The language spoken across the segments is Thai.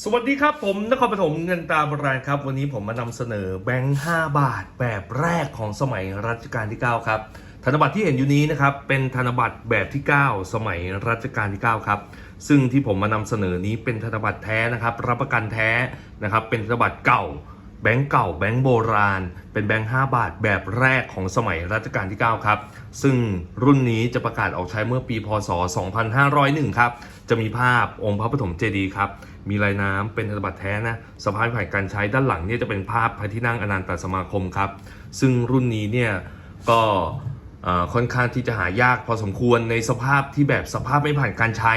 สวัสดีครับผมนครปฐมเงินตาโบราณครับ วันนี้ผมมานำเสนอแบงค์5บาทแบบแรกของสมัยรัชกาลที่ 9 ครับ ธนบัตรที่เห็นอยู่นี้นะครับเป็นธนบัตรแบบที่ 9 สมัยรัชกาลที่ 9 ครับ ซึ่งที่ผมมานำเสนอนี้เป็นธนบัตรแท้นะครับรับประกันแท้นะครับเป็นธนบัตรเก่าแบงก์เก่าแบงก์โบราณ เป็นแบงค์5บาทแบบแรกของสมัยรัชกาลที่ 9 ครับ ซึ่งรุ่นนี้จะประกาศออกใช้เมื่อปีพศ 2501 ครับ จะมีภาพองค์พระปฐมเจดีย์ครับ มีลายน้ำเป็นธนบัตรแท้นะสะพานผ่านการใช้ด้านหลังเนี่ยจะเป็นภาพพระที่นั่งอนันตสมาคมครับ ซึ่งรุ่นนี้เนี่ยก็ค่อนข้างที่จะหายากพอสมควรในสภาพที่แบบสภาพไม่ผ่านการใช้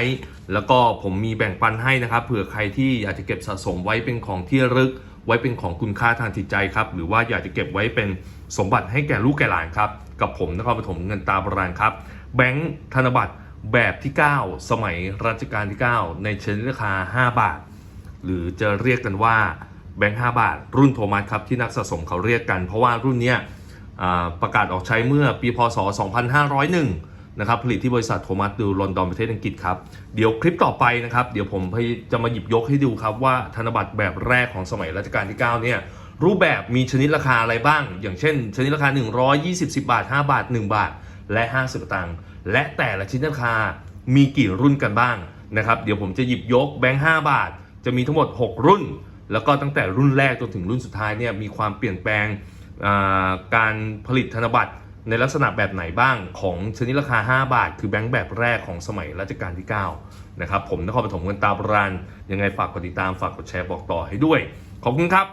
แล้วก็ผมมีแบ่งปันให้นะครับ เผื่อใครที่อยากจะเก็บสะสมไว้เป็นของที่ระลึก ไว้เป็นของคุณค่าทางจิตใจครับ หรือว่าอยากจะเก็บไว้เป็นสมบัติให้แก่ลูกแก่หลานครับ กับผมนครปฐมเงินตาโบราณครับ แบงค์ธนบัตร แบบที่ 9 สมัยรัชกาลที่ 9 ในชนิดราคา 5 บาท หรือจะเรียกกันว่าแบงค์5บาท รุ่นโทมัสครับที่นักสะสมเขาเรียกกัน เพราะว่ารุ่นเนี้ยประกาศออกใช้เมื่อปีพศ 2501 นะครับ ผลิตที่บริษัทโทมัสดูลอนดอนประเทศอังกฤษครับ เดี๋ยวคลิปต่อไปนะครับ เดี๋ยวผมจะมาหยิบยกให้ดูครับว่าธนบัตรแบบแรกของสมัยรัชกาลที่ 9 เนี่ยรูปแบบมีชนิดราคาอะไรบ้าง อย่างเช่น ชนิดราคา 120 10 บาท 5 บาท 1 บาท และ 50สตังค์และแต่ละชนิดราคามีกี่รุ่นกันบ้างนะครับเดี๋ยวผมจะหยิบยกแบงค์5บาท จะมีทั้งหมด 6 รุ่น แล้วก็ตั้งแต่รุ่นแรกจนถึงรุ่นสุดท้ายเนี่ยมีความเปลี่ยนแปลงการผลิตธนบัตรในลักษณะแบบไหนบ้างของชนิดราคา 5 บาท คือแบงค์แบบแรกของสมัยรัชกาลที่ 9 นะครับ ผมนครปฐมเงินตาโบราณยังไงฝากกดติดตามฝากกดแชร์บอกต่อให้ด้วย ขอบคุณครับ